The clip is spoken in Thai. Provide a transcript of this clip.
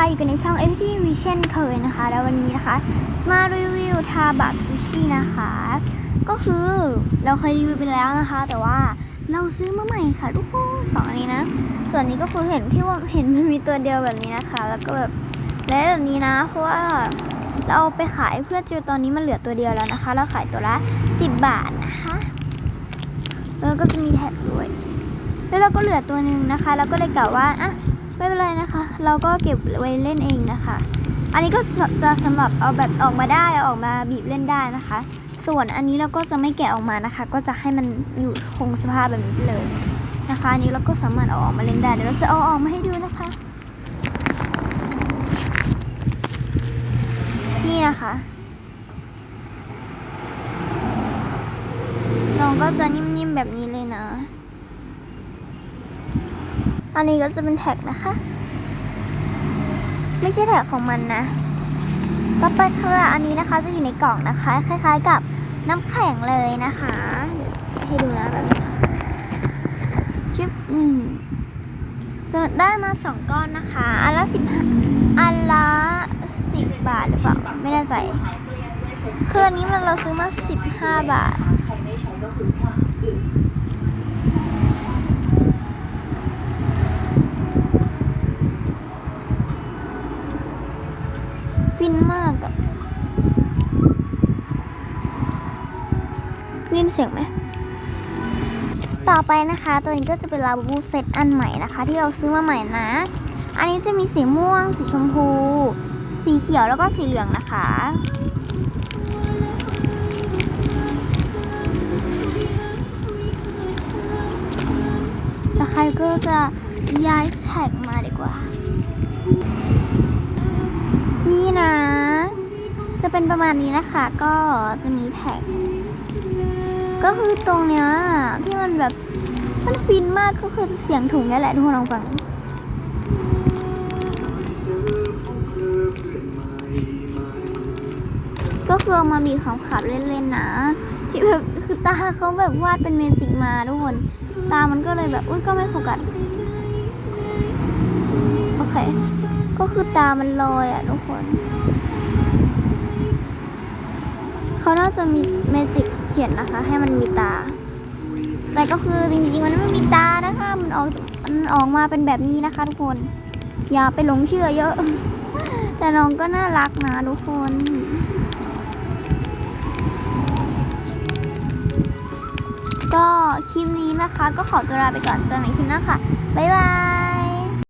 ะอยู่กันในช่อง FT Vision เคยนะคะ แล้ววันนี้นะคะจะมารีวิวทาบะสกุชี่นะคะ ก็คือเราเคยรีวิวไปแล้วนะคะ แต่ว่าเราซื้อมาใหม่ค่ะทุกคนสองอันนี้นะ ส่วนนี้ก็คือเห็นที่ว่าเห็นมันมีตัวเดียวแบบนี้นะคะ แล้วก็แบบและแบบนี้นะ เพราะว่าเราไปขายเพื่อจอตอนนี้มันเหลือตัวเดียวแล้วนะคะ เราขายตัวละ 10 บาทนะคะแล้วก็จะมีแท็บด้วย แล้วเราก็เหลือตัวหนึ่งนะคะ แล้วก็เลยกล่าวว่าอะ ไม่เป็นไรนะคะ เราก็เก็บไว้เล่นเองนะคะ อันนี้ก็จะสำหรับเอาแบบออกมาได้เอาออกมาบีบเล่นได้นะคะ ส่วนอันนี้เราก็จะไม่แกะออกมานะคะ ก็จะให้มันอยู่คงสภาพแบบนี้ไปเลยนะคะ อันนี้เราก็สามารถเอาออกมาเล่นได้เดี๋ยวเราจะเอาออกมาให้ดูนะคะ นี่นะคะน้องก็จะนิ่มๆแบบนี้เลยนะ อันนี้ก็จะเป็นแท็กนะคะ ไม่ใช่แท็กของมันนะต่อไปค่ะอันนี้นะคะจะอยู่ในกล่องนะคะ คล้าย ๆ กับน้ำแข็งเลยนะคะเดี๋ยวให้ดูนะแบบนี้ชิปนี่จะได้มาสองก้อนนะคะอันละสิบอันละสิบบาทหรือเปล่าไม่แน่ใจคืออันนี้มันเราซื้อมาสิบห้าบาท ฟินมากอะได้ยินเสียงไหม ต่อไปนะคะ ตัวนี้ก็จะเป็นลาบูเซตอันใหม่นะคะ ที่เราซื้อมาใหม่นะ อันนี้จะมีสีม่วง สีชมพู สีเขียวแล้วก็สีเหลืองนะคะนะคะก็จะย้ายแท็กมาดีกว่า นี่นะ จะเป็นประมาณนี้นะคะ ก็จะมีแท็ก ก็คือตรงเนี้ยที่มันแบบมันฟินมากก็คือเสียงถุงนี่แหละทุกคนลองฟังก็คือเอามาบีบขำๆเล่นๆนะที่แบบคือตาเขาแบบวาดเป็นเมจิกมาทุกคน ตามันก็เลยแบบ อุ้ยก็ไม่โฟกัสโอเค ก็คือตามันลอยอะทุกคน เขาน่าจะมีเมจิกเขียนนะคะ ให้มันมีตา แต่ก็คือจริงๆมันไม่มีตานะคะ มันออกมันออกมาเป็นแบบนี้นะคะทุกคน อย่าไปหลงเชื่อเยอะ แต่น้องก็น่ารักนะทุกคนก็คลิปนี้นะคะ ก็ขอตัวลาไปก่อนเจอกันใหม่คลิปหน้าค่ะ บ๊ายบาย